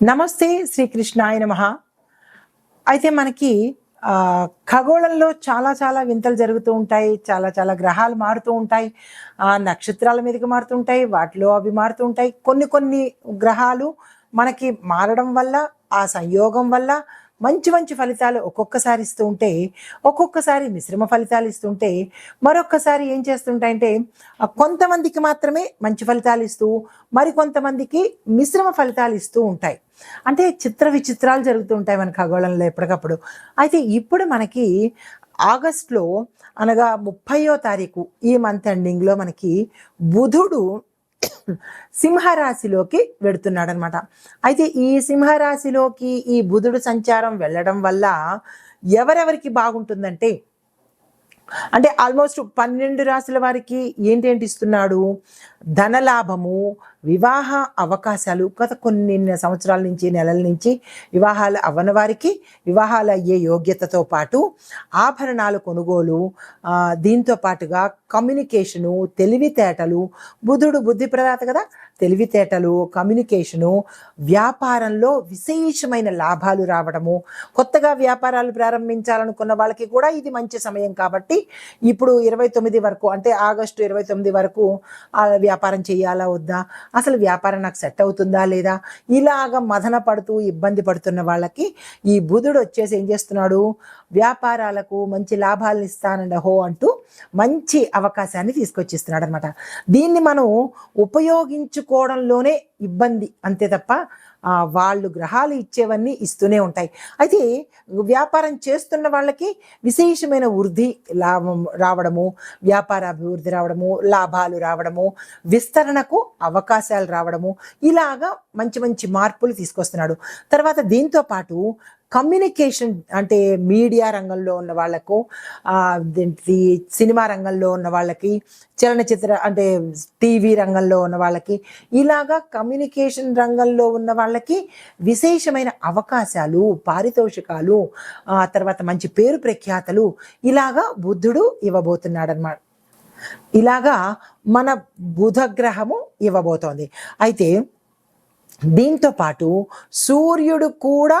నమస్తే శ్రీకృష్ణాయ నమ. అయితే మనకి ఖగోళంలో చాలా చాలా వింతలు జరుగుతూ ఉంటాయి చాలా చాలా గ్రహాలు మారుతూ ఉంటాయి ఆ నక్షత్రాల మీదకి మారుతుంటాయి వాటిలో అవి మారుతూ ఉంటాయి. కొన్ని కొన్ని గ్రహాలు మనకి మారడం వల్ల ఆ సంయోగం వల్ల మంచి మంచి ఫలితాలు ఒక్కొక్కసారి ఇస్తూ ఉంటే ఒక్కొక్కసారి మిశ్రమ ఫలితాలు ఇస్తుంటే మరొక్కసారి ఏం చేస్తుంటాయంటే కొంతమందికి మాత్రమే మంచి ఫలితాలు ఇస్తూ మరికొంతమందికి మిశ్రమ ఫలితాలు ఇస్తూ ఉంటాయి. అంటే చిత్ర విచిత్రాలు జరుగుతూ ఉంటాయి మన ఖగోళంలో ఎప్పటికప్పుడు. అయితే ఇప్పుడు మనకి ఆగస్ట్లో అనగా ముప్పయో తారీఖు ఈ మంత్ ఎండింగ్లో మనకి బుధుడు సింహరాశిలోకి వెడుతున్నాడు అనమాట అయితే ఈ సింహరాశిలోకి ఈ బుధుడు సంచారం వెళ్ళడం వల్ల ఎవరెవరికి బాగుంటుందంటే అంటే ఆల్మోస్ట్ పన్నెండు రాశుల వారికి ఏంటేంటి ఇస్తున్నాడు? ధనలాభము వివాహ అవకాశాలు గత కొన్ని సంవత్సరాల నుంచి నెలల నుంచి వివాహాలు అవ్వని వారికి వివాహాలు అయ్యే యోగ్యతతో పాటు ఆభరణాలు కొనుగోలు దీంతో పాటుగా కమ్యూనికేషను తెలివితేటలు బుధుడు బుద్ధి ప్రదాత కదా తెలివితేటలు కమ్యూనికేషను వ్యాపారంలో విశేషమైన లాభాలు రావడము కొత్తగా వ్యాపారాలు ప్రారంభించాలనుకున్న వాళ్ళకి కూడా ఇది మంచి సమయం కాబట్టి ఇప్పుడు ఇరవై తొమ్మిది వరకు అంటే ఆగస్టు ఇరవై తొమ్మిది వరకు వ్యాపారం చేయాలా వద్దా? అసలు వ్యాపారం నాకు సెట్ అవుతుందా లేదా? ఇలాగ మదన పడుతూ ఇబ్బంది పడుతున్న వాళ్ళకి ఈ బుధుడు వచ్చేసి ఏం చేస్తున్నాడు? వ్యాపారాలకు మంచి లాభాలను ఇస్తానండ హో అంటూ మంచి అవకాశాన్ని తీసుకొచ్చిస్తున్నాడు అనమాట దీన్ని మనం ఉపయోగించు ఉపయోగించుకోవడంలోనే ఇబ్బంది అంతే తప్ప వాళ్ళు గ్రహాలు ఇచ్చేవన్నీ ఇస్తూనే ఉంటాయి. అయితే వ్యాపారం చేస్తున్న వాళ్ళకి విశేషమైన వృద్ధి లాభం రావడము వ్యాపార అభివృద్ధి రావడము లాభాలు రావడము విస్తరణకు అవకాశాలు రావడము ఇలాగా మంచి మంచి మార్పులు తీసుకొస్తున్నాడు. తర్వాత దీంతో పాటు కమ్యూనికేషన్ అంటే మీడియా రంగంలో ఉన్న వాళ్ళకు సినిమా రంగంలో ఉన్న వాళ్ళకి చలనచిత్ర అంటే టీవీ రంగంలో ఉన్న వాళ్ళకి ఇలాగా కమ్యూనికేషన్ రంగంలో ఉన్న వాళ్ళకి విశేషమైన అవకాశాలు పారితోషికాలు ఆ తర్వాత మంచి పేరు ప్రఖ్యాతలు ఇలాగా బుద్ధుడు ఇవ్వబోతున్నాడు అనమాట ఇలాగా మన బుధగ్రహము ఇవ్వబోతోంది. అయితే దీంతో పాటు సూర్యుడు కూడా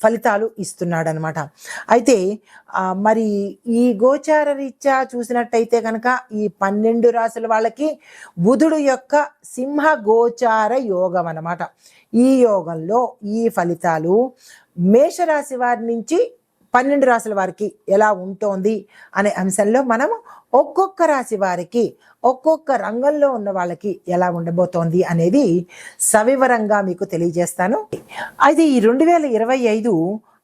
ఫలితాలు ఇస్తున్నాడు అనమాట అయితే మరి ఈ గోచార రీత్యా చూసినట్టయితే కనుక ఈ పన్నెండు రాసుల వాళ్ళకి బుధుడు యొక్క సింహ గోచార యోగం అన్నమాట ఈ యోగంలో ఈ ఫలితాలు మేషరాశి వారి నుంచి పన్నెండు రాశుల వారికి ఎలా ఉంటోంది అనే అంశంలో మనము ఒక్కొక్క రాశి వారికి ఒక్కొక్క రంగంలో ఉన్న వాళ్ళకి ఎలా ఉండబోతోంది అనేది సవివరంగా మీకు తెలియజేస్తాను. అయితే ఈ రెండు వేల ఇరవై ఐదు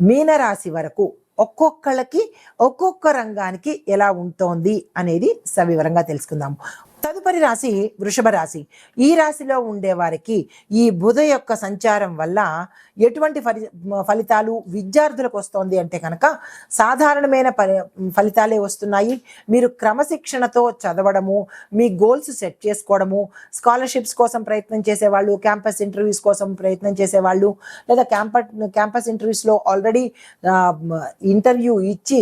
మీనరాశి వరకు ఒక్కొక్కళ్ళకి ఒక్కొక్క రంగానికి ఎలా ఉంటోంది అనేది సవివరంగా తెలుసుకుందాము తదుపరి రాశి వృషభ రాశి. ఈ రాశిలో ఉండే వారికి ఈ బుధ యొక్క సంచారం వల్ల ఎటువంటి ఫలి ఫలితాలు విద్యార్థులకు వస్తోంది అంటే కనుక సాధారణమైన ఫలితాలే వస్తున్నాయి. మీరు క్రమశిక్షణతో చదవడము మీ గోల్స్ సెట్ చేసుకోవడము స్కాలర్షిప్స్ కోసం ప్రయత్నం చేసేవాళ్ళు క్యాంపస్ ఇంటర్వ్యూస్ కోసం ప్రయత్నం చేసేవాళ్ళు లేదా క్యాంప క్యాంపస్ ఇంటర్వ్యూస్లో ఆల్రెడీ ఇంటర్వ్యూ ఇచ్చి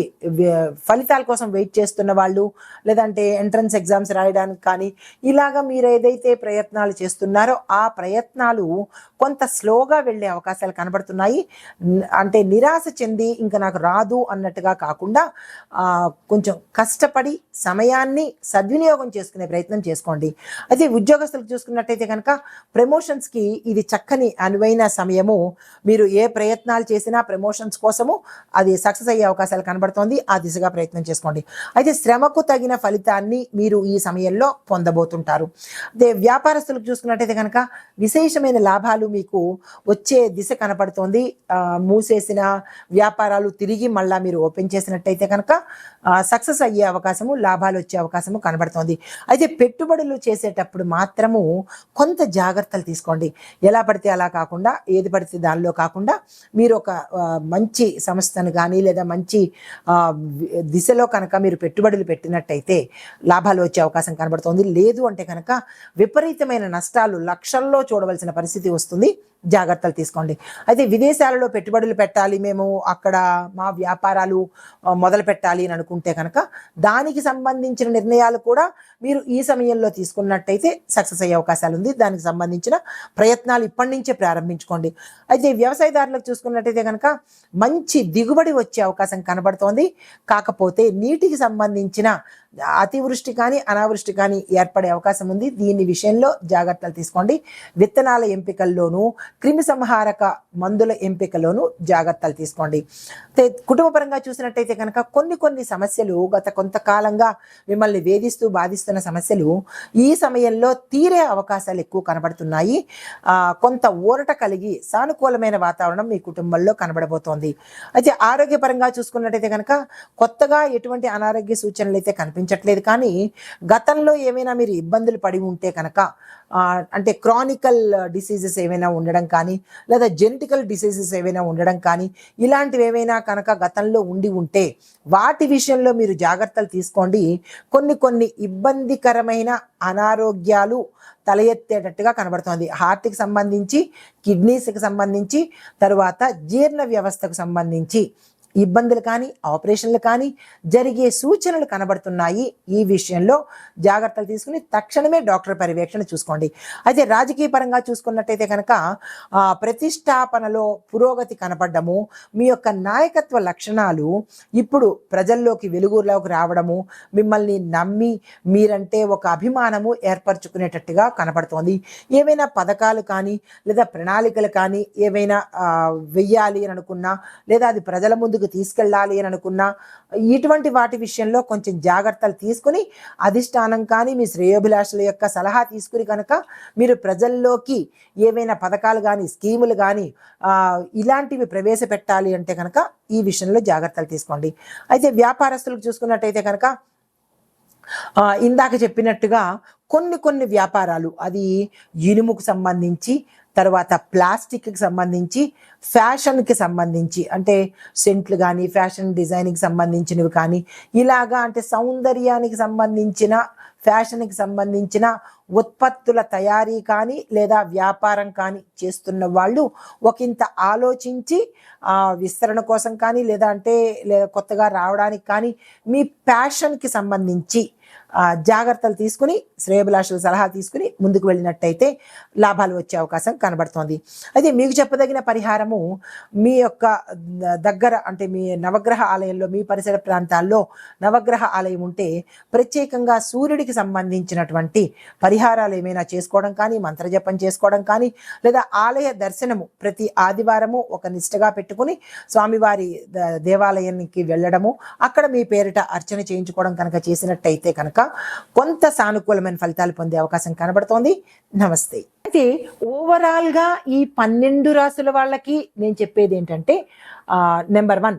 ఫలితాల కోసం వెయిట్ చేస్తున్న వాళ్ళు లేదంటే ఎంట్రన్స్ ఎగ్జామ్స్ రాయడానికి కానీ ఇలాగా మీరు ఏదైతే ప్రయత్నాలు చేస్తున్నారో ఆ ప్రయత్నాలు కొంత స్లోగా వెళ్ళే అవకాశాలు కనబడుతున్నాయి. అంటే నిరాశ చెంది ఇంకా నాకు రాదు అన్నట్టుగా కాకుండా కొంచెం కష్టపడి సమయాన్ని సద్వినియోగం చేసుకునే ప్రయత్నం చేసుకోండి. అయితే ఉద్యోగస్తులు చూసుకున్నట్టయితే కనుక ప్రమోషన్స్కి ఇది చక్కని అనువైన సమయము. మీరు ఏ ప్రయత్నాలు చేసినా ప్రమోషన్స్ కోసము అది సక్సెస్ అయ్యే అవకాశాలు కనబడుతోంది. ఆ దిశగా ప్రయత్నం చేసుకోండి. అయితే శ్రమకు తగిన ఫలితాన్ని మీరు ఈ సమయంలో పొందబోతుంటారు. అదే వ్యాపారస్తులకు చూసుకున్నట్టయితే కనుక విశేషమైన లాభాలు మీకు వచ్చే దిశ కనపడుతోంది. మూసేసిన వ్యాపారాలు తిరిగి మళ్ళా మీరు ఓపెన్ చేసినట్టయితే కనుక సక్సెస్ అయ్యే అవకాశము లాభాలు వచ్చే అవకాశము కనబడుతోంది. అయితే పెట్టుబడులు చేసేటప్పుడు మాత్రము కొంత జాగ్రత్తలు తీసుకోండి. ఎలా పడితే అలా కాకుండా ఏది పడితే దానిలో కాకుండా మీరు ఒక మంచి సంస్థను కానీ లేదా మంచి దిశలో కనుక మీరు పెట్టుబడులు పెట్టినట్టయితే లాభాలు వచ్చే అవకాశం కనబడుతుంది. లేదు అంటే కనుక విపరీతమైన నష్టాలు లక్షల్లో చూడవలసిన పరిస్థితి వస్తుంది. జాగ్రత్తలు తీసుకోండి. అయితే విదేశాలలో పెట్టుబడులు పెట్టాలి మేము అక్కడ మా వ్యాపారాలు మొదలు పెట్టాలి అని అనుకుంటే కనుక దానికి సంబంధించిన నిర్ణయాలు కూడా మీరు ఈ సమయంలో తీసుకున్నట్టయితే సక్సెస్ అయ్యే అవకాశాలు ఉంది. దానికి సంబంధించిన ప్రయత్నాలు ఇప్పటి నుంచే ప్రారంభించుకోండి. అయితే వ్యవసాయదారులకు చూసుకున్నట్టయితే కనుక మంచి దిగుబడి వచ్చే అవకాశం కనబడుతోంది. కాకపోతే నీటికి సంబంధించిన అతివృష్టి కానీ అనావృష్టి కానీ ఏర్పడే అవకాశం ఉంది. దీని విషయంలో జాగ్రత్తలు తీసుకోండి. విత్తనాల ఎంపికల్లోనూ క్రిమి సంహారక మందుల ఎంపికలోనూ జాగ్రత్తలు తీసుకోండి. కుటుంబపరంగా చూసినట్టయితే కనుక కొన్ని కొన్ని సమస్యలు గత కొంతకాలంగా మిమ్మల్ని వేధిస్తూ బాధిస్తున్న సమస్యలు ఈ సమయంలో తీరే అవకాశాలు ఎక్కువ కనబడుతున్నాయి. కొంత ఊరట కలిగి సానుకూలమైన వాతావరణం మీ కుటుంబంలో కనబడబోతోంది. అయితే ఆరోగ్యపరంగా చూసుకున్నట్టయితే కనుక కొత్తగా ఎటువంటి అనారోగ్య సూచనలు అయితే కనిపించట్లేదు. కానీ గతంలో ఏమైనా మీరు ఇబ్బందులు పడి ఉంటే కనుక అంటే క్రానికల్ డిసీజెస్ ఏమైనా ఉండడం కానీ లేదా జెనెటికల్ డిసీజెస్ ఏవైనా ఉండడం కానీ ఇలాంటివి ఏవైనా కనుక గతంలో ఉండి ఉంటే వాటి విషయంలో మీరు జాగ్రత్తలు తీసుకోండి. కొన్ని కొన్ని ఇబ్బందికరమైన అనారోగ్యాలు తల ఎత్తేటట్టుగా కనబడుతోంది. హార్ట్కి సంబంధించి కిడ్నీస్కి సంబంధించి తరువాత జీర్ణ వ్యవస్థకు సంబంధించి. ఇబ్బందులు కానీ ఆపరేషన్లు కానీ జరిగే సూచనలు కనబడుతున్నాయి ఈ విషయంలో. జాగ్రత్తలు తీసుకుని తక్షణమే డాక్టర్ పర్యవేక్షణ చూసుకోండి. అయితే రాజకీయ పరంగా చూసుకున్నట్టయితే కనుక ప్రతిష్టాపనలో పురోగతి కనపడము మీ యొక్క నాయకత్వ లక్షణాలు ఇప్పుడు ప్రజల్లోకి వెలుగులోకి రావడము మిమ్మల్ని నమ్మి మీరంటే ఒక అభిమానము ఏర్పరచుకునేటట్టుగా కనపడుతోంది. ఏవైనా పథకాలు కానీ లేదా ప్రణాళికలు కానీ ఏవైనా వెయ్యాలి అని అనుకున్నా లేదా అది ప్రజల ముందుకు తీసుకెళ్ళాలి అని అనుకున్నా ఇటువంటి వాటి విషయంలో కొంచెం జాగ్రత్తలు తీసుకుని అధిష్టానం కానీ మీ శ్రేయోభిలాషుల యొక్క సలహా తీసుకుని కనుక మీరు ప్రజల్లోకి ఏవైనా పథకాలు కానీ స్కీములు కానీ ఇలాంటివి ప్రవేశపెట్టాలి అంటే కనుక ఈ విషయంలో జాగ్రత్తలు తీసుకోండి. అయితే వ్యాపారస్తులకు చూసుకున్నట్టయితే కనుక ఇందాక చెప్పినట్టుగా కొన్ని కొన్ని వ్యాపారాలు అది ఇనుముకు సంబంధించి తర్వాత ప్లాస్టిక్కి సంబంధించి ఫ్యాషన్కి సంబంధించి అంటే సెంట్లు కానీ ఫ్యాషన్ డిజైనింగ్కి సంబంధించినవి కానీ ఇలాగా అంటే సౌందర్యానికి సంబంధించిన ఫ్యాషన్కి సంబంధించిన ఉత్పత్తుల తయారీ కానీ లేదా వ్యాపారం కానీ చేస్తున్న వాళ్ళు ఒకంత ఆలోచించి విస్తరణ కోసం కానీ లేదా అంటే లేదా కొత్తగా రావడానికి కానీ మీ ప్యాషన్కి సంబంధించి జాగ్రత్తలు తీసుకుని శ్రేయభిలాషుల సలహా తీసుకుని ముందుకు వెళ్ళినట్టయితే లాభాలు వచ్చే అవకాశం కనబడుతోంది. అయితే మీకు చెప్పదగిన పరిహారము మీ యొక్క దగ్గర అంటే మీ నవగ్రహ ఆలయంలో మీ పరిసర ప్రాంతాల్లో నవగ్రహ ఆలయం ఉంటే ప్రత్యేకంగా సూర్యుడికి సంబంధించినటువంటి పరిహారాలు ఏమైనా చేసుకోవడం కానీ మంత్రజపం చేసుకోవడం కానీ లేదా ఆలయ దర్శనము ప్రతి ఆదివారము ఒక నిష్టగా పెట్టుకుని స్వామివారి ద- దేవాలయానికి వెళ్ళడము అక్కడ మీ పేరిట అర్చన చేయించుకోవడం కనుక చేసినట్టయితే కనుక కొంత సానుకూలమైన ఫలితాలు పొందే అవకాశం కనబడుతోంది. నమస్తే. అయితే ఓవరాల్గా ఈ పన్నెండు రాసుల వాళ్ళకి నేను చెప్పేది ఏంటంటే నెంబర్ వన్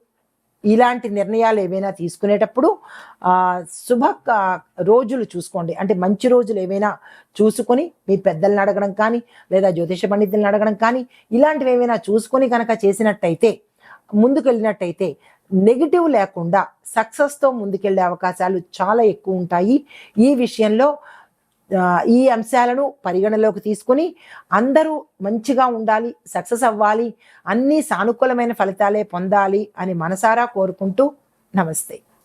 ఇలాంటి నిర్ణయాలు ఏవైనా తీసుకునేటప్పుడు శుభ రోజులు చూసుకోండి. అంటే మంచి రోజులు ఏవైనా చూసుకొని మీ పెద్దల్ని అడగడం కానీ లేదా జ్యోతిష పండితులను అడగడం కానీ ఇలాంటివి ఏవైనా చూసుకొని కనుక చేసినట్టయితే ముందుకెళ్ళినట్టయితే నెగిటివ్ లేకుండా సక్సెస్తో ముందుకెళ్ళే అవకాశాలు చాలా ఎక్కువ ఉంటాయి. ఈ విషయంలో ఈ అంశాలను పరిగణలోకి తీసుకొని అందరూ మంచిగా ఉండాలి సక్సెస్ అవ్వాలి అన్ని సానుకూలమైన ఫలితాలే పొందాలి అని మనసారా కోరుకుంటూ నమస్తే.